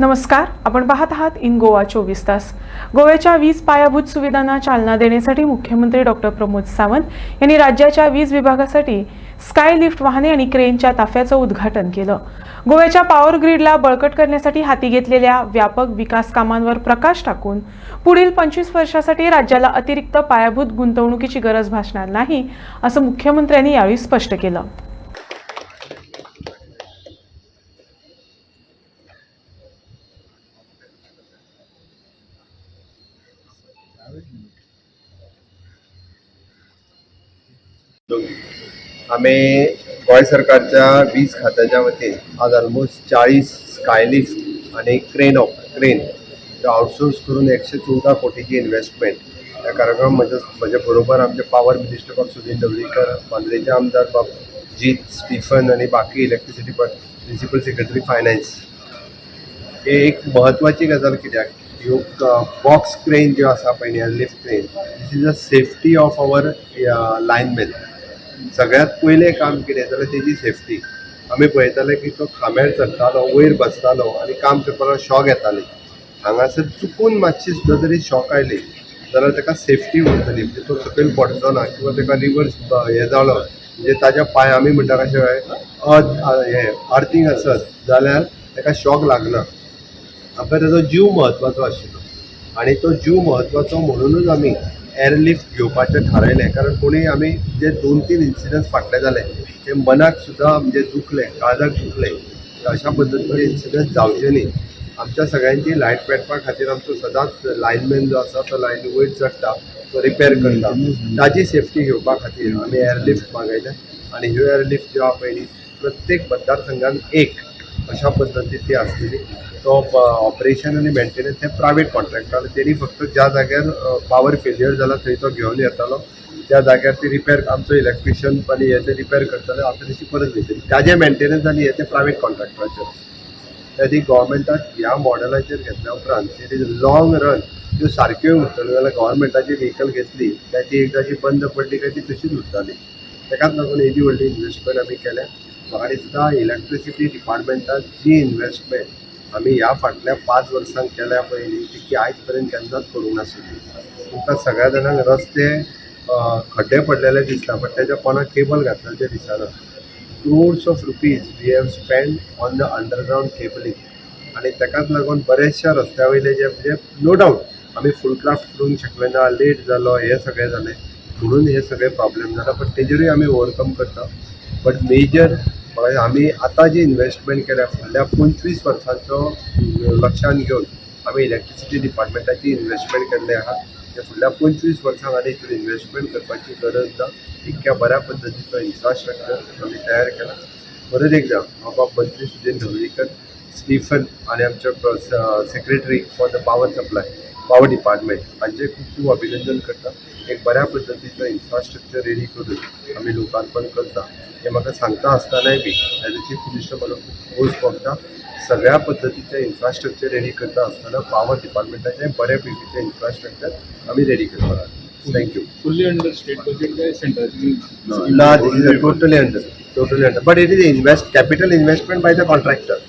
नमस्कार आपण पाहत आहात इन गोवा चोवीस तास. गोव्याच्या वीज पायाभूत सुविधांना चालना देण्यासाठी मुख्यमंत्री डॉक्टर प्रमोद सावंत यांनी राज्याच्या वीज विभागासाठी स्काय लिफ्ट वाहने आणि क्रेनच्या ताफ्याचं उद्घाटन केलं. गोव्याच्या पॉवर ग्रीडला बळकट करण्यासाठी हाती घेतलेल्या व्यापक विकास कामांवर प्रकाश टाकून पुढील पंचवीस वर्षासाठी राज्याला अतिरिक्त पायाभूत गुंतवणुकीची गरज भासणार नाही असं मुख्यमंत्र्यांनी यावेळी स्पष्ट केलं. आम्ही गोंय सरकारच्या वीज खात्याच्या वतीन आज ऑलमोस्ट चाळीस स्कायलिफ्ट आणि क्रेन ऑफ क्रेन आउटसोर्स करून एकशे चौदा कोटीची इन्व्हेस्टमेंट या कार्यक्रम म्हणजे म्हज्या बरोबर आमचे पॉवर मिनिस्टर बाब सुनील ढवळीकर मांद्रेचे आमदार बाब जीत स्टीफन आणि बाकी इलेक्ट्रिसिटी प्रिन्सिपल सेक्रेटरी फायनान्स हे एक महत्त्वाची गजाल कित्याक? ह्यो बॉक्स क्रेन ज्यो आसा पळय न्ही lift crane this is a safety of our lineman सगळ्यात पयलें काम कितें जाल्यार तेजी सेफ्टी आमी पळयताले की तो खांब्यार चलतालो वयर बसतालो आनी काम करतना शॉक येताली. हांगासर चुकून मातशी सुद्दां तरी शॉक आयली जाल्यार ताका सेफ्टी उरतली म्हणजे तो सकयल पडचो ना किंवा ताका रिवर्स हें जालो म्हणजे ताज्या पांय आमी म्हणटा कशें अर्थ हें आर्थींग आसत जाल्यार ताका शॉक लागना. आपल्या ताजो जीव म्हत्वाचो आशिल्लो. आनी तो जीव म्हत्वाचो म्हणूनच आमी एअरलिफ्ट घेवपाचें थारायलें कारण कोणीय आमी जे दोन तीन इन्सिडंट्स फाटले जाले ते मनाक सुद्दां म्हणजे दुखले काळजाक दुखले. अशा पद्दतीचे इन्सिडंट जावचे न्ही. आमच्या सगळ्यांची लायट पेटपा खातीर आमचो सदांच लायनमॅन जो आसा तो लायन वयर चडटा तो रिपेर करता. ताजी सेफ्टी घेवपा खातीर आमी एअरलिफ्ट मागयले. आनी ह्यो एअरलिफ्ट ज्यो आहा पळय न्ही प्रत्येक मतदारसंघान एक अशा पद्दतीन ती आसलेली तो ऑपरेशन आनी मेंटेनन्स हे प्रायवेट कॉन्ट्रॅक्टर तेणी फक्त ज्या जाग्यार पावर फेलियर जाला थंय तो घेवन येतालो त्या जाग्यार ती रिपेर आमचो इलेक्ट्रिशियन आनी हे ते रिपेर करताले आता तशी परत घेतली. ताजे मेंटेनन्स आनी हे ते प्रायवेट कॉन्ट्रॅक्टराचेर त्या गोवोरमेंटाक ह्या मॉडेलाचेर घेतल्या उपरांत इट इज लाँग रन त्यो सारक्यो उरतल्यो जाल्यार गोवोरमेंटाची व्हेकल घेतली काय ती एकदा बंद पडली काय ती तशीच उरताली तेकाच लागून एदी व्हडली इन्वेस्टमेंट आमी केल्या. म्हाका दिसता इलेक्ट्रिसिटी डिपार्टमेंटात जी इन्व्हेस्टमेंट आमी ह्या फाटल्या पांच वर्सांक केल्या पळय न्ही ती आयज पर्यंत केन्नाच करूंक नाशिल्ली तुमकां सगळ्या जाणांक रस्ते खड्डे पडलेले दिसता बट तेच्या पोंदाक केबल घातलेले दिसना crores of rupees we have spend on the underground cabling आनी ताकाच लागून बरेचशा रस्त्या वयले जे म्हणजे नो डाऊट आमी फुल क्राफ्ट करूंक शकले ना लेट जालो हे सगळें जालें म्हणून हे सगळे प्रॉब्लेम जाला बट तेजेरूय आमी ओवरकम करता बट मेजर आमी आतां जी इन्व्हेस्टमेंट केल्या फुडल्या पंचवीस वर्सांचो लक्षांत घेवन आमी इलेक्ट्रिसिटी डिपार्टमेंटाची इन्व्हेस्टमेंट केल्ले आहा. ते फुडल्या पंचवीस वर्सांक आनी हितून इन्वेस्टमेंट करपाची गरज ना इतक्या बऱ्या पद्दतीचो इन्फ्रास्ट्रक्चर आमी तयार केला. परत एकदा हांव बाब मंत्री सुदीन ढवळीकर स्टिफन आणि आमचे secretary for the power supply power department. हांचे खूब खूब अभिनंदन करता एक बऱ्या पद्दतीचो इन्फ्रास्ट्रक्चर रेडी करून आमी लोकार्पण करता. हे म्हाका सांगता आसतनाय be as a chief minister खूब खोस भोगता सगळ्या पद्दतीचें इन्फ्रास्ट्रक्चर रेडी करता आसतना पॉवर डिपार्टमेंटाचें बऱ्या पैकीचें इन्फ्रास्ट्रक्चर आमी रेडी करपाक thank you under state budget by central. ना this is totally under totally under. But it is invest capital investment by the contractor.